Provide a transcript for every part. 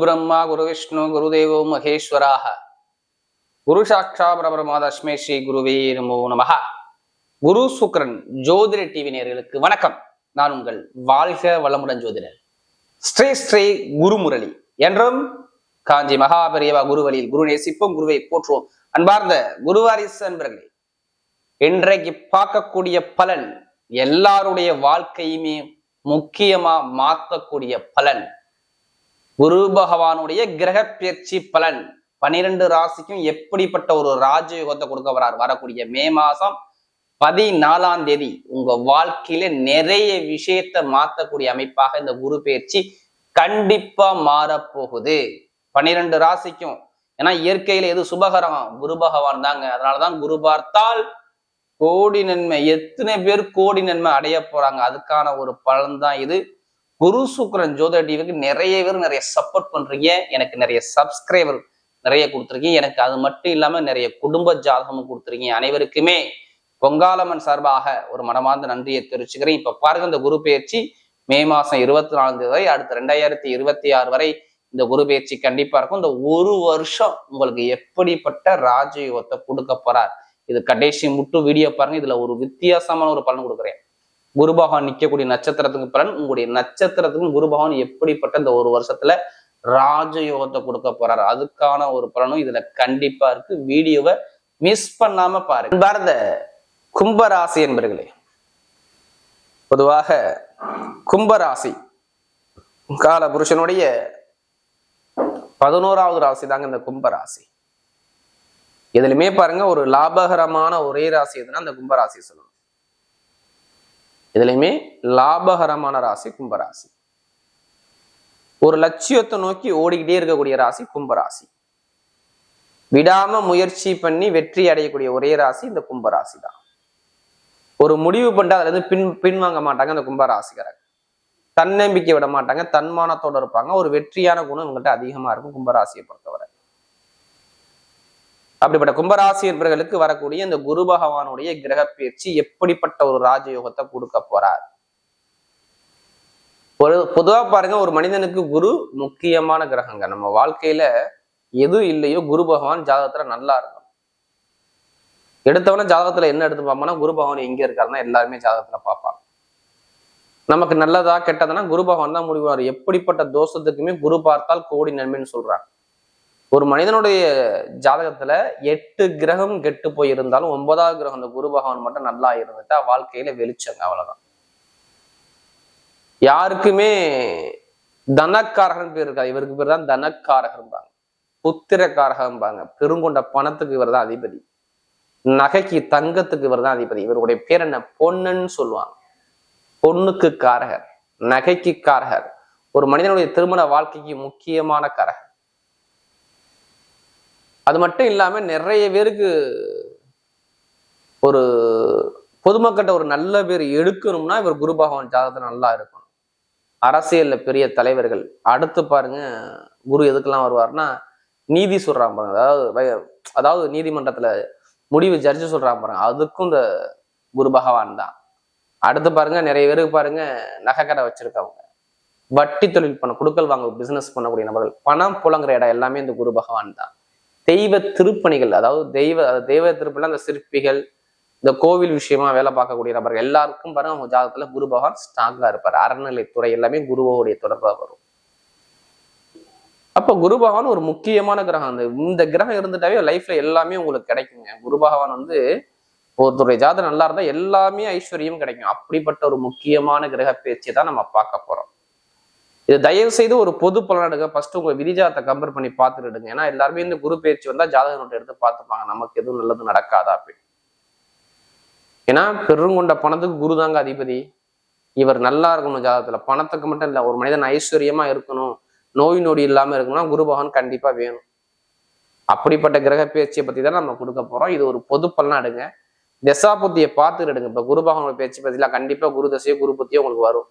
பிரம்மா குரு விஷ்ணு குருதேவோ மகேஸ்வராக. குரு சாட்சா பிரபரமா தஸ்மே ஸ்ரீ குருவே நமோ நமஹ. குரு சுக்ரன் ஜோதிட டிவி நேர்களுக்கு வணக்கம். நான் உங்கள் வாழ்க வளமுடன் ஜோதிடர். ஸ்ரீ ஸ்ரீ குருமுரளி. என்றும் காஞ்சி மகாபெரியவா குருவழியில் குரு நேசிப்போம் குருவை போற்றுவோம். அன்பார்ந்த குருவாரிசு அன்பர்களே இன்றைக்கு பார்க்கக்கூடிய பலன் எல்லாருடைய வாழ்க்கையுமே முக்கியமா மாற்றக்கூடிய பலன். குரு பகவானுடைய கிரக பயிற்சி பலன். பனிரெண்டு ராசிக்கும் எப்படிப்பட்ட ஒரு ராஜயோகத்தை கொடுக்க வரார்? வரக்கூடிய மே மாசம் பதினாலாம் தேதி உங்க வாழ்க்கையில நிறைய விஷயத்தை மாத்தக்கூடிய அமைப்பாக இந்த குரு பயிற்சி கண்டிப்பா மாறப்போகுது. பனிரெண்டு ராசிக்கும். ஏன்னா இயற்கையில எது சுபகரம்? குரு பகவான் தாங்க. அதனாலதான் குரு பார்த்தால் கோடி நன்மை எத்தனை பேர் கோடி நன்மை அடைய போறாங்க. அதுக்கான ஒரு பலன் தான் இது. குரு சுக்ரன் ஜோதிட டிவிக்கு நிறைய பேர் நிறைய சப்போர்ட் பண்றீங்க. எனக்கு நிறைய சப்ஸ்கிரைபர் நிறைய கொடுத்துருக்கீங்க. எனக்கு அது மட்டும் இல்லாம நிறைய குடும்ப ஜாதகமும் கொடுத்துருக்கீங்க. அனைவருக்குமே பொங்காலம்மன் சார்பாக ஒரு மனமார்ந்த நன்றியை தெரிவிச்சுக்கிறேன். இப்ப பாருங்க இந்த குரு பயிற்சி மே மாசம் இருபத்தி நாலாம் தேதி வரை அடுத்த ரெண்டாயிரத்தி இருபத்தி ஆறு வரை இந்த குரு பயிற்சி கண்டிப்பா இருக்கும். இந்த ஒரு வருஷம் உங்களுக்கு எப்படிப்பட்ட ராஜயோகத்தை கொடுக்க போறார்? இது கடைசி முட்டு வீடியோ பாருங்க. இதுல ஒரு வித்தியாசமான ஒரு பலன் கொடுக்குறேன். குரு பகவான் நிற்கக்கூடிய நட்சத்திரத்துக்கு பலன் உங்களுடைய நட்சத்திரத்துக்கும் குரு பகவான் எப்படிப்பட்ட இந்த ஒரு வருஷத்துல ராஜயோகத்தை கொடுக்க போறாரு? அதுக்கான ஒரு பலனும் இதுல கண்டிப்பா இருக்கு. வீடியோவை மிஸ் பண்ணாம பாருங்க. பாரத கும்பராசி என்பர்களே பொதுவாக கும்பராசி கால புருஷனுடைய பதினோராவது ராசி தாங்க இந்த கும்பராசி. இதுலயுமே பாருங்க ஒரு லாபகரமான ஒரே ராசி எதுனா அந்த கும்பராசி சொல்லணும் இதுலயுமே லாபகரமான ராசி கும்பராசி ஒரு லட்சியத்தை நோக்கி ஓடிக்கிட்டே இருக்கக்கூடிய ராசி கும்பராசி விடாம முயற்சி பண்ணி வெற்றி அடையக்கூடிய ஒரே ராசி இந்த கும்பராசி தான். ஒரு முடிவு பண்ணிட்டு அதுல இருந்து பின் பின்வாங்க மாட்டாங்க இந்த கும்பராசிக்காரங்க தன்னம்பிக்கை விட மாட்டாங்க தன்மானத்தோட இருப்பாங்க ஒரு வெற்றியான குணம் இவங்ககிட்ட அதிகமா இருக்கும் கும்பராசியை பொறுத்தவரை. அப்படிப்பட்ட கும்பராசி என்பவர்களுக்கு வரக்கூடிய இந்த குரு பகவானுடைய கிரக பயிற்சி எப்படிப்பட்ட ஒரு ராஜயோகத்தை கொடுக்க போறார்? ஒரு பொதுவா பாருங்க ஒரு மனிதனுக்கு குரு முக்கியமான கிரகங்க நம்ம வாழ்க்கையில எது இல்லையோ குரு பகவான் ஜாதகத்துல நல்லா இருக்கும் எடுத்தவன ஜாதகத்துல என்ன எடுத்து பார்ப்போம்னா குரு பகவான் எங்க இருக்காருன்னா எல்லாருமே ஜாதகத்துல பார்ப்பாங்க. நமக்கு நல்லதா கெட்டதுன்னா குரு பகவான் தான் முடிவார். எப்படிப்பட்ட தோஷத்துக்குமே குரு பார்த்தால் கோடி நன்மைன்னு சொல்றாங்க. ஒரு மனிதனுடைய ஜாதகத்துல எட்டு கிரகம் கெட்டு போயிருந்தாலும் ஒன்பதாவது கிரகம் அந்த குரு பகவான் மட்டும் நல்லா இருந்துட்டா வாழ்க்கையில வெளிச்சங்க அவ்வளவுதான். யாருக்குமே தனக்காரகன் பேர் இருக்காது இவருக்கு பேர் தான் தனக்காரகம்பாங்க. புத்திரக்காரகம்பாங்க. பெருங்கொண்ட பணத்துக்கு இவர் தான் அதிபதி. நகைக்கு தங்கத்துக்கு இவர் தான் அதிபதி. இவருடைய பேர் என்ன? பொண்ணுன்னு சொல்லுவாங்க. பொண்ணுக்கு காரகர் நகைக்கு காரகர். ஒரு மனிதனுடைய திருமண வாழ்க்கைக்கு முக்கியமான காரகர். அது மட்டும் இல்லாமல் நிறைய பேருக்கு ஒரு பொதுமக்கள்கிட்ட ஒரு நல்ல பேர் எடுக்கணும்னா இவர் குரு பகவான் ஜாதகத்தை நல்லா இருக்கணும். அரசியல்ல பெரிய தலைவர்கள். அடுத்து பாருங்க குரு எதுக்கெல்லாம் வருவார்னா நீதி சொல்றாங்க பாருங்க. அதாவது வய- அதாவது நீதிமன்றத்துல முடிவு ஜட்ஜு சொல்றாங்க பாருங்க. அதுக்கும் இந்த குரு பகவான் தான். அடுத்து பாருங்க நிறைய பேருக்கு பாருங்க நகைக்கடை வச்சிருக்கவங்க. வட்டி தொழில் பண்ண குடுக்கல் வாங்க பிசினஸ் பண்ணக்கூடிய நபர்கள். பணம் புலங்குற இடம் எல்லாமே இந்த குரு பகவான் தான். தெய்வ திருப்பணிகள் அதாவது தெய்வ தெய்வ திருப்பணில அந்த சிற்பிகள் இந்த கோவில் விஷயமா வேலை பார்க்கக்கூடிய நபர்கள் எல்லாருக்கும் பாருங்க அவங்க ஜாதகத்துல குரு பகவான் ஸ்ட்ராங்கா இருப்பார். அறநிலைத்துறை எல்லாமே குருவோடைய தொடர்பா வரும். அப்ப குரு பகவான் ஒரு முக்கியமான கிரகம். அந்த இந்த கிரகம் இருந்துட்டாவே லைஃப்ல எல்லாமே உங்களுக்கு கிடைக்குங்க. குரு பகவான் வந்து ஒருத்தருடைய ஜாதகம் நல்லா இருந்தா எல்லாமே ஐஸ்வர்யம் கிடைக்கும். அப்படிப்பட்ட ஒரு முக்கியமான கிரக பேச்சு தான் நம்ம பார்க்க போறோம். இது தயவு செய்து ஒரு பொது பலனடுங்க. ஃபர்ஸ்ட் உங்க விரிஜாத்தை கம்பேர் பண்ணி பார்த்துடுங்க ஏன்னா எல்லாருமே இந்த குரு பயிற்சி வந்தா ஜாதக நோட்டை எடுத்து பார்த்துப்பாங்க. நமக்கு எதுவும் நல்லது நடக்காதா அப்படின்னு ஏன்னா பெருங்கொண்ட பணத்துக்கு குரு தாங்க அதிபதி. இவர் நல்லா இருக்கணும் ஜாதகத்துல. பணத்துக்கு மட்டும் இல்ல ஒரு மனிதன் ஐஸ்வர்யமா இருக்கணும். நோய் நொடி இல்லாம இருக்கணும்னா குரு பகவான் கண்டிப்பா வேணும். அப்படிப்பட்ட கிரக பேச்சியை பத்தி தான் நம்ம கொடுக்க போறோம். இது ஒரு பொது பலனா எடுங்க தசாபுத்தியை பார்த்துக்கிடுங்க. எடுங்க இப்ப குரு பகவானோட பேச்சு பத்திலாம் கண்டிப்பா குரு தசையோ குரு புத்தியோ உங்களுக்கு வரும்.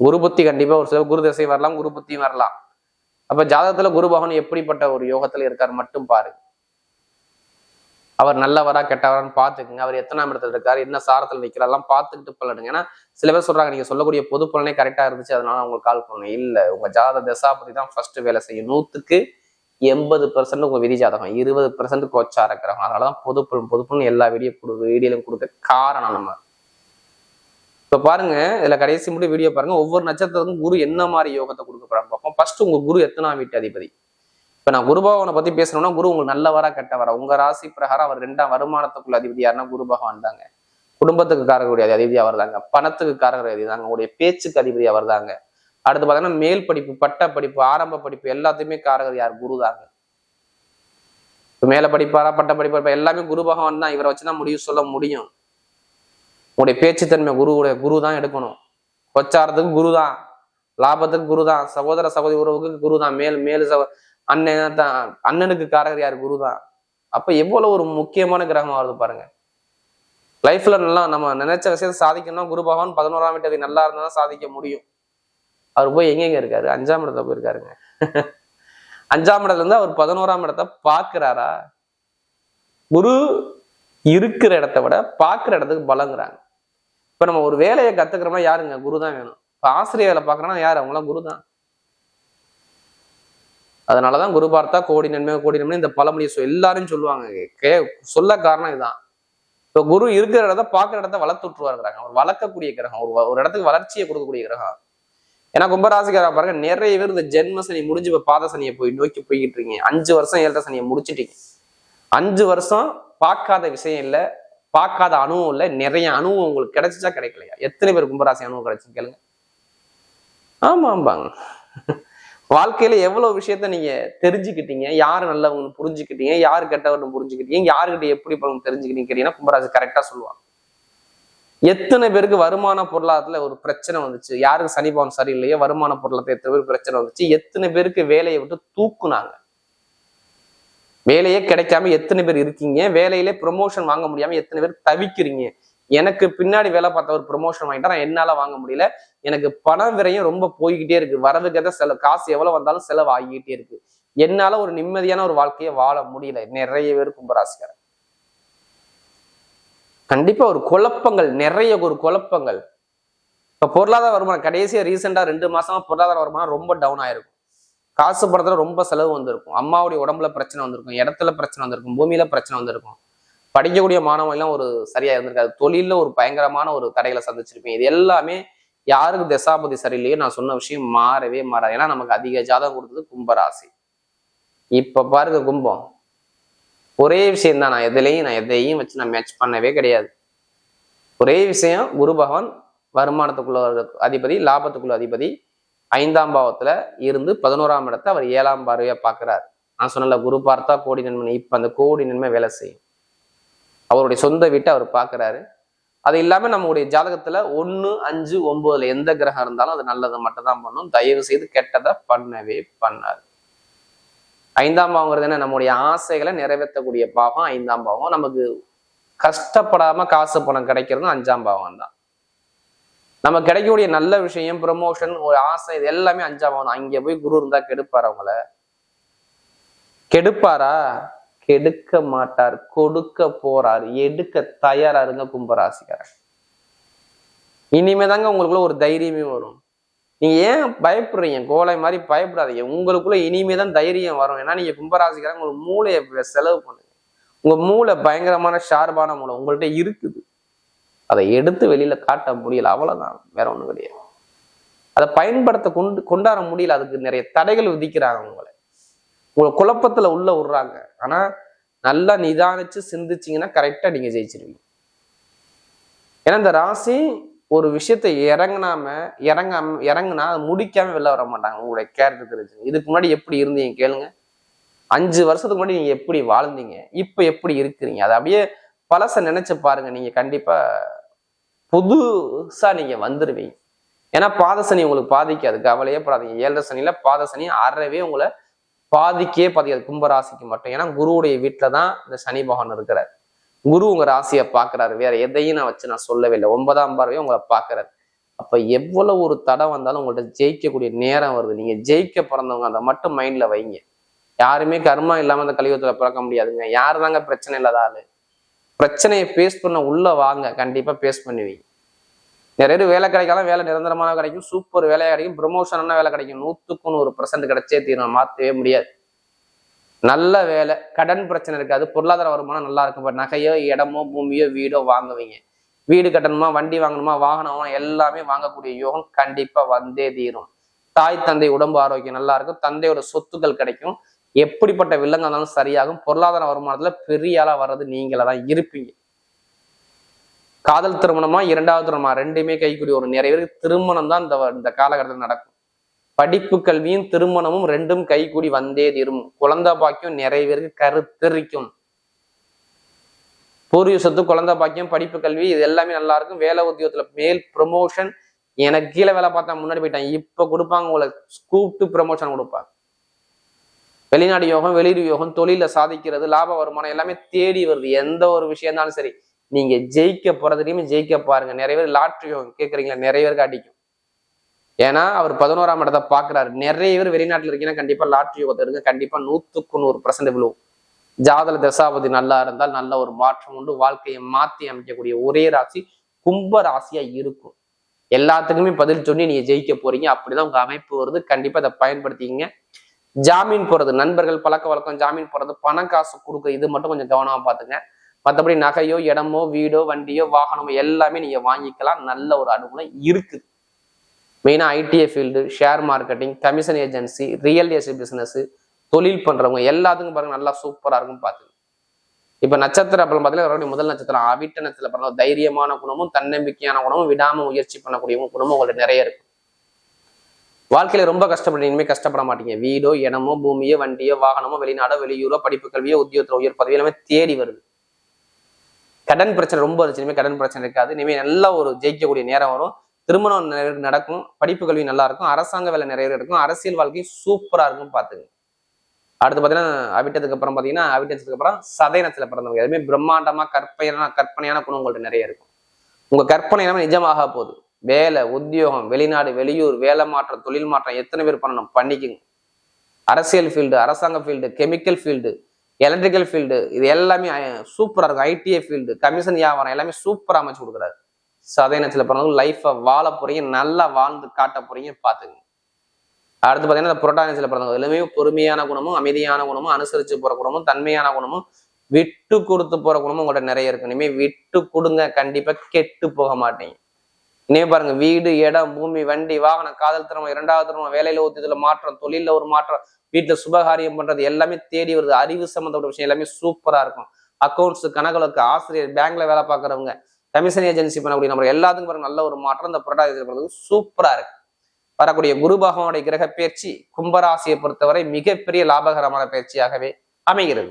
குரு புத்தி கண்டிப்பா ஒரு சில குரு திசை வரலாம் குரு புத்தியும் வரலாம். அப்ப ஜாதகத்துல குரு பகவான் எப்படிப்பட்ட ஒரு யோகத்துல இருக்கார் மட்டும் பாரு. அவர் நல்லவரா கெட்டவரான்னு பார்த்துக்குங்க. அவர் எத்தனாம் இடத்துல இருக்காரு என்ன சாரத்தில் நிற்கிறாரெல்லாம் பார்த்துக்கிட்டு பலனுங்க ஏன்னா சில பேர் சொல்றாங்க நீங்க சொல்லக்கூடிய பொது பலனே கரெக்டா இருந்துச்சு அதனால உங்களுக்கு கால் பண்ணணும். இல்ல உங்க ஜாத பற்றி தான் ஃபர்ஸ்ட் வேலை செய்யும். நூத்துக்கு எண்பது பெர்சன்ட் உங்க விதி ஜாதகம் இருபது பெர்சன்ட் கோச்சா கிரகம். அதனாலதான் பொது பலன் பொது பலன் எல்லா வீடியோ கொடு வீடியோலையும் கொடுக்க காரணம் நம்ம. இப்ப பாருங்க இதில் கடைசி மட்டும் வீடியோ பாருங்க. ஒவ்வொரு நட்சத்திரத்துக்கும் குரு என்ன மாதிரி யோகத்தை கொடுக்க போறாங்க பார்ப்போம் ஃபர்ஸ்ட் உங்க குரு எத்தனாம் வீட்டு அதிபதி? இப்ப நான் குருபவனை பத்தி பேசணும்னா குரு உங்களுக்கு நல்லவரா கெட்டவரா. உங்க ராசி பிரகாரம் அவர் ரெண்டாம் வருமானத்துக்குள்ள அதிபதி யாருன்னா குரு பகவான் தாங்க. குடும்பத்துக்கு காரகருடைய அதிபதி அவர் தாங்க பணத்துக்கு காரகர் அதிபதி தாங்க. உங்களுடைய பேச்சுக்கு அதிபதி அவர் தாங்க அடுத்து பாத்தீங்கன்னா மேல் படிப்பு பட்ட படிப்பு ஆரம்ப படிப்பு எல்லாத்தையுமே காரகர் யார்? குரு தாங்க. மேல படிப்பாரா பட்ட படிப்பாரா எல்லாமே குரு பகவான் தான். இவரை வச்சுதான் முடிவு சொல்ல முடியும். உங்களுடைய பேச்சுத்தன்மை குருவுடைய குரு தான் எடுக்கணும். கொச்சாரத்துக்கு குரு தான் லாபத்துக்கு குரு தான் சகோதர சகோதரி உறவுக்கு குரு தான் மேல் மேல் சகோ அண்ணன் தான் அண்ணனுக்கு காரகர் யார்? குரு தான் அப்போ எவ்வளவு ஒரு முக்கியமான கிரகம் வருது பாருங்க. லைஃப்ல நல்லா நம்ம நினைச்ச விஷயத்தை சாதிக்கணும்னா குரு பகவான் பதினோராம் வீட்டு நல்லா இருந்தால் தான் சாதிக்க முடியும். அவர் போய் எங்கெங்க இருக்காரு? அஞ்சாம் இடத்துல போயிருக்காருங்க. அஞ்சாம் இடத்துல இருந்து அவர் பதினோராம் இடத்த பாக்குறாரா குரு இருக்கிற இடத்த விட பாக்குற இடத்துக்கு பலங்கிறாங்க. இப்ப நம்ம ஒரு வேலையை கத்துக்கிறோம்னா யாருங்க? குரு தான் வேணும். இப்போ ஆசிரியர் வேலை பாக்குறோம்னா யாரு? அவங்களாம் குரு தான் அதனாலதான் குரு பார்த்தா கோடி நன்மை கோடி நன்மை இந்த பழமொழியை சொல் எல்லாரும் சொல்லுவாங்க. கே சொல்ல காரணம் இதுதான் இப்போ குரு இருக்கிற இடத்த பார்க்குற இடத்த வளர்த்து விட்டுருவாருங்கிறாங்க அவர் வளர்க்கக்கூடிய கிரகம். ஒரு ஒரு இடத்துக்கு வளர்ச்சியை கொடுக்கக்கூடிய கிரகம். ஏன்னா கும்பராசிக்காரா பாருங்க நிறைய பேர் இந்த ஜென்ம சனி முடிஞ்சு இப்போ பாத சனியை போய் நோக்கி போய்கிட்டு இருக்கீங்க. அஞ்சு வருஷம் ஏழரை சனியை முடிச்சிட்டீங்க. அஞ்சு வருஷம் பார்க்காத விஷயம் இல்லை. பார்க்காத அணுவும் இல்லை. நிறைய அனுபவம் உங்களுக்கு கிடைச்சிச்சா? கிடைக்கலையா? எத்தனை பேர் கும்பராசி அனுபவம் கிடைச்சு கேளுங்க. ஆமா ஆமாங்க. வாழ்க்கையில எவ்வளவு விஷயத்த நீங்க தெரிஞ்சுக்கிட்டீங்க? யாரு நல்லவங்கன்னு புரிஞ்சுக்கிட்டீங்க? யாரு கெட்டவர்னு புரிஞ்சுக்கிட்டீங்க? யாருக்கிட்ட எப்படி பலன் தெரிஞ்சுக்கிட்டீங்க கேட்டீங்கன்னா கும்பராசி கரெக்டா சொல்லுவாங்க. எத்தனை பேருக்கு வருமான பொருளாதாரத்துல ஒரு பிரச்சனை வந்துச்சு? யாருக்கு சனி பவன் சரியில்லையோ வருமான பொருளாதாரத்துல எத்தனை பேருக்கு பிரச்சனை வந்துச்சு? எத்தனை பேருக்கு வேலையை விட்டு தூக்குனாங்க? வேலையே கிடைக்காம எத்தனை பேர் இருக்கீங்க? வேலையிலே ப்ரொமோஷன் வாங்க முடியாம எத்தனை பேர் தவிக்கிறீங்க? எனக்கு பின்னாடி வேலை பார்த்த ஒரு ப்ரொமோஷன் வாங்கிட்டா நான் என்னால வாங்க முடியல. எனக்கு பணம் விரையும் ரொம்ப போய்கிட்டே இருக்கு. தான் செலவு காசு எவ்வளவு வந்தாலும் செலவு ஆகிக்கிட்டே இருக்கு. என்னால ஒரு நிம்மதியான ஒரு வாழ்க்கையை வாழ முடியல. நிறைய பேர் கும்பராசிக்காரர். கண்டிப்பா ஒரு குழப்பங்கள் நிறைய ஒரு குழப்பங்கள். இப்ப பொருளாதார வருமானம் கடைசியா ரீசெண்டா ரெண்டு மாசமா பொருளாதார வருமானம் ரொம்ப டவுன் ஆயிருக்கும் காசு படத்துல ரொம்ப செலவு வந்திருக்கும். அம்மாவுடைய உடம்புல பிரச்சனை வந்திருக்கும். இடத்துல பிரச்சனை வந்திருக்கும். பூமியில பிரச்சனை வந்திருக்கும். படிக்கக்கூடிய மாணவன் எல்லாம் ஒரு சரியா இருந்திருக்காது தொழில ஒரு பயங்கரமான ஒரு தடைகளை சந்திச்சிருப்பேன் இது எல்லாமே யாருக்கு தசாபதி சரியில்லையோ நான் சொன்ன விஷயம் மாறவே மாறாது. ஏன்னா நமக்கு அதிக ஜாதகம் கொடுத்தது கும்பராசி. இப்ப பாருங்க கும்பம். ஒரே விஷயம் தான். நான் எதுலையும் நான் எதையும் வச்சு நான் மேட்ச் பண்ணவே கிடையாது. ஒரே விஷயம் குரு பகவான் வருமானத்துக்குள்ள அதிபதி லாபத்துக்குள்ள அதிபதி ஐந்தாம் பாவத்துல இருந்து பதினோராம் இடத்தை அவர் ஏழாம் பார்வையா பாக்குறாரு நான் சொன்னல குரு பார்த்தா கோடி நன்மை இப்ப அந்த கோடி நன்மை வேலை செய்யும். அவருடைய சொந்த வீட்டை அவர் பாக்குறாரு அது இல்லாம நம்மளுடைய ஜாதகத்துல ஒன்னு அஞ்சு ஒன்பதுல எந்த கிரகம் இருந்தாலும் அது நல்லதை மட்டும் தான் பண்ணும். தயவு செய்து கெட்டதை பண்ணவே பண்ணாது. ஐந்தாம் பாவங்கிறது என்ன? நம்முடைய ஆசைகளை நிறைவேற்றக்கூடிய பாவம் ஐந்தாம் பாவம். நமக்கு கஷ்டப்படாம காசு பணம் கிடைக்கிறதும் அஞ்சாம் பாவம் தான் நம்ம கிடைக்கக்கூடிய நல்ல விஷயம் ப்ரொமோஷன் ஒரு ஆசை இது எல்லாமே அஞ்சாம் தான். அங்கே போய் குரு இருந்தா கெடுப்பார் அவங்கள கெடுப்பாரா? கெடுக்க மாட்டார் கொடுக்க போறார் எடுக்க தயாரா இருங்க கும்பராசிக்காரன் இனிமே தாங்க உங்களுக்குள்ள ஒரு தைரியமே வரும். நீங்க ஏன் பயப்படுறீங்க? கோலை மாதிரி பயப்படாதீங்க. உங்களுக்குள்ள இனிமே தான் தைரியம் வரும். ஏன்னா நீங்க கும்பராசிக்காரங்க உங்க மூளையை செலவு பண்ணுங்க. உங்க மூளை பயங்கரமான ஷார்பான மூளை. உங்கள்கிட்ட இருக்குது. அதை எடுத்து வெளியில காட்ட முடியல அவ்வளவுதான். வேற ஒண்ணும் கிடையாது. அதை பயன்படுத்த கொண்டு கொண்டாட முடியல. அதுக்கு நிறைய தடைகள் விதிக்கிறாங்க உங்களை. உங்களை குழப்பத்துல உள்ள விடுறாங்க. ஆனா நல்லா நிதானிச்சு சிந்திச்சிங்கன்னா கரெக்டா நீங்க ஜெயிச்சிருவீங்க. ஏன்னா இந்த ராசி ஒரு விஷயத்தை இறங்குனாம இறங்காம இறங்குனா அதை முடிக்காம வெளில வர மாட்டாங்க. உங்களுடைய கேரக்டர் தெரிஞ்சு. இதுக்கு முன்னாடி எப்படி இருந்தீங்க கேளுங்க. அஞ்சு வருஷத்துக்கு முன்னாடி நீங்க எப்படி வாழ்ந்தீங்க? இப்ப எப்படி இருக்கிறீங்க? அதை அப்படியே பழச நினைச்சு பாருங்க. நீங்க கண்டிப்பா புதுசாக நீங்கள் வந்துடுவீங்க ஏன்னா பாதசனி உங்களுக்கு பாதிக்காது. கவலையே படாதீங்க. ஏழரை சனியில் பாதசனி அறவே உங்களை பாதிக்கே பாதிக்காது. கும்பராசிக்கு மட்டும். ஏன்னா குருவுடைய வீட்டில் தான் இந்த சனி பகவான் இருக்கிறார். குரு உங்கள் ராசியை பார்க்குறாரு. வேற எதையும் நான் வச்சு நான் சொல்லவே இல்லை. ஒன்பதாம் பார்வையும் உங்களை பார்க்குறாரு. அப்போ எவ்வளவு ஒரு தடை வந்தாலும் உங்கள்கிட்ட ஜெயிக்கக்கூடிய நேரம் வருது. நீங்கள் ஜெயிக்க பிறந்தவங்க அதை மட்டும் மைண்டில் வைங்க. யாருமே கர்மா இல்லாமல் அந்த கலியுகத்தில் பிறக்க முடியாதுங்க. யாரு தாங்க பிரச்சனை இல்லாத ஆளு? பிரச்சனையை ஃபேஸ் பண்ண உள்ள வாங்க. கண்டிப்பா ஃபேஸ் பண்ணுவீங்க நிறைய பேர் வேலை கிடைக்கலாம் வேலை நிரந்தரமான கிடைக்கும். சூப்பர் வேலையா கிடைக்கும். ப்ரொமோஷனான வேலை கிடைக்கும். நூற்றுக்கு நூறு பர்சன்ட் கிடைச்சே தீரும் மாற்றவே முடியாது. நல்ல வேலை. கடன் பிரச்சனை இருக்காது. பொருளாதார வருமானம் நல்லா இருக்கும். இப்ப நகையோ இடமோ பூமியோ வீடோ வாங்குவீங்க. வீடு கட்டணுமா வண்டி வாங்கணுமா வாகனம் எல்லாமே வாங்கக்கூடிய யோகம் கண்டிப்பா வந்தே தீரும். தாய் தந்தை உடம்பு ஆரோக்கியம் நல்லா இருக்கும். தந்தையோட சொத்துக்கள் கிடைக்கும். எப்படிப்பட்ட வில்லங்க இருந்தாலும் சரியாகும். பொருளாதார வருமானத்துல பெரிய ஆளாக வர்றது நீங்களா தான் இருப்பீங்க. காதல் திருமணமா இரண்டாவது திருமணமா ரெண்டுமே கைக்குடி ஒரு நிறைய பேருக்கு திருமணம் தான் இந்த இந்த காலகட்டத்தில் நடக்கும். படிப்பு கல்வியும் திருமணமும் ரெண்டும் கைக்கூடி வந்தே தீரும். குழந்தை பாக்கியம் நிறைய பேருக்கு கருத்தரிக்கும். பூர்வீக சொத்து குழந்தை பாக்கியம் படிப்பு கல்வி இது எல்லாமே நல்லா இருக்கும். வேலை உத்தியோகத்துல மேல் ப்ரொமோஷன் எனக்கு கீழே வேலை பார்த்தா முன்னாடி போயிட்டாங்க இப்ப கொடுப்பாங்க உங்களை. கூப்பிட்டு ப்ரமோஷன் கொடுப்பாங்க. வெளிநாடு யோகம் வெளியூர் யோகம் தொழில சாதிக்கிறது லாப வருமானம் எல்லாமே தேடி வருது. எந்த ஒரு விஷயம் சரி நீங்க ஜெயிக்க போறதுலையுமே ஜெயிக்க பாருங்க. நிறைய பேர் லாட்ரி யோகம் கேட்குறீங்களா நிறைய பேருக்கு அடிக்கும். ஏன்னா அவர் பதினோராம் இடத்தை பாக்குறாரு நிறைய பேர் வெளிநாட்டுல இருக்கீங்கன்னா கண்டிப்பா லாட்ரி யோகத்தை எடுங்க. கண்டிப்பா நூத்துக்கு நூறு பர்சன்ட் விழுவும். ஜாதல தசாபதி நல்லா இருந்தால் நல்ல ஒரு மாற்றம் உண்டு. வாழ்க்கையை மாத்தி அமைக்கக்கூடிய ஒரே ராசி கும்ப ராசியா இருக்கும். எல்லாத்துக்குமே பதில் சொல்லி நீங்க ஜெயிக்க போறீங்க. அப்படிதான் உங்க அமைப்பு வருது. கண்டிப்பா அதை பயன்படுத்திக்கிங்க. ஜாமீன் போறது நண்பர்கள் பழக்க வழக்கம் ஜாமீன் போறது பணம் காசு கொடுக்க இது மட்டும் கொஞ்சம் கவனமா பாத்துங்க. மற்றபடி நகையோ இடமோ வீடோ வண்டியோ வாகனமோ எல்லாமே நீங்க வாங்கிக்கலாம். நல்ல ஒரு அனுகூலம் இருக்குது மெயினா ITI field share marketing commission agency real estate business தொழில் பண்றவங்க எல்லாத்துக்கும் பாருங்க நல்லா சூப்பரா இருக்கும் பாத்துங்க. இப்ப நட்சத்திர பலம் பார்த்தீங்கன்னா முதல் நட்சத்திரம் அவிட்ட நட்சத்திரம் பிறந்த தைரியமான குணமும் தன்னம்பிக்கையான குணமும் விடாம முயற்சி பண்ணக்கூடிய குணமும் உங்களுக்கு நிறைய இருக்கும் வாழ்க்கையில ரொம்ப கஷ்டப்படுறீங்க இனிமே கஷ்டப்பட மாட்டீங்க. வீடோ இடமோ பூமியோ வண்டியோ வாகனமோ வெளிநாடோ வெளியூரோ படிப்பு கல்வியோ உத்தியோகத்தில் உயர் பதவி எல்லாமே தேடி வருது. கடன் பிரச்சனை ரொம்ப இருந்துச்சு. இனிமேல் கடன் பிரச்சனை இருக்காது. இனிமேல் நல்ல ஒரு ஜெயிக்கக்கூடிய நேரம் வரும். திருமணம் நடக்கும். படிப்பு கல்வி நல்லா இருக்கும். அரசாங்க வேலை நிறைய இருக்கும். அரசியல் வாழ்க்கை சூப்பரா இருக்கும் பாத்துங்க அடுத்து பார்த்தீங்கன்னா அவிட்டதுக்கு அப்புறம் பார்த்தீங்கன்னா அவிட்டதுக்கு அப்புறம் சதயனத்தில் பிறந்தவங்க. எதுவுமே பிரம்மாண்டமா கற்பனையான கற்பனையான குணம் உங்கள்ட்ட நிறைய இருக்கும். உங்க கற்பனை எல்லாமே நிஜமாக போகுது. வேலை உத்தியோகம் வெளிநாடு வெளியூர் வேலை மாற்றம் தொழில் மாற்றம் எத்தனை பேர் பண்ணணும்? பண்ணிக்குங்க. அரசியல் ஃபீல்டு அரசாங்க field chemical field electrical field இது எல்லாமே சூப்பராக இருக்கும். ஐடிஐ ஃபீல்டு கமிஷன் வியாபாரம் எல்லாமே சூப்பராக அமைச்சு கொடுக்குறாரு. சதயனத்தில் பிறந்தவங்க லைஃப்பை வாழ போறீங்க நல்லா வாழ்ந்து காட்ட போறீங்க பார்த்துங்க அடுத்து பார்த்தீங்கன்னா இந்த புரட்டானத்தில் பிறந்தவங்க எல்லாமே பொறுமையான குணமும் அமைதியான குணமும் அனுசரிச்சு போற குணமும் தன்மையான குணமும் விட்டு கொடுத்து போற குணமும் உங்கள்கிட்ட நிறைய இருக்கு. இனிமேல் விட்டு கொடுங்க கண்டிப்பா கெட்டு போக மாட்டீங்க. இனிமே பாருங்க வீடு இடம் பூமி வண்டி வாகனம் காதல் திறமை இரண்டாவது திறமை வேலையில ஊத்தியதுல மாற்றம் தொழில ஒரு மாற்றம் வீட்டுல சுபகாரியம் பண்றது எல்லாமே தேடி வருது. அறிவு சம்மந்தப்பட்ட விஷயம் எல்லாமே சூப்பரா இருக்கும். அக்கௌண்ட்ஸ் கணக்குகளுக்கு ஆசிரியர் பேங்க்ல வேலை பார்க்குறவங்க கமிஷன் ஏஜென்சி பண்ணக்கூடிய நம்ம எல்லாத்துக்கும் பாருங்க நல்ல ஒரு மாற்றம். இந்த புரட்டாதி சூப்பரா இருக்கு. வரக்கூடிய குரு பகவானுடைய கிரக பயிற்சி கும்பராசியை பொறுத்தவரை மிகப்பெரிய லாபகரமான பயிற்சியாகவே அமைகிறது.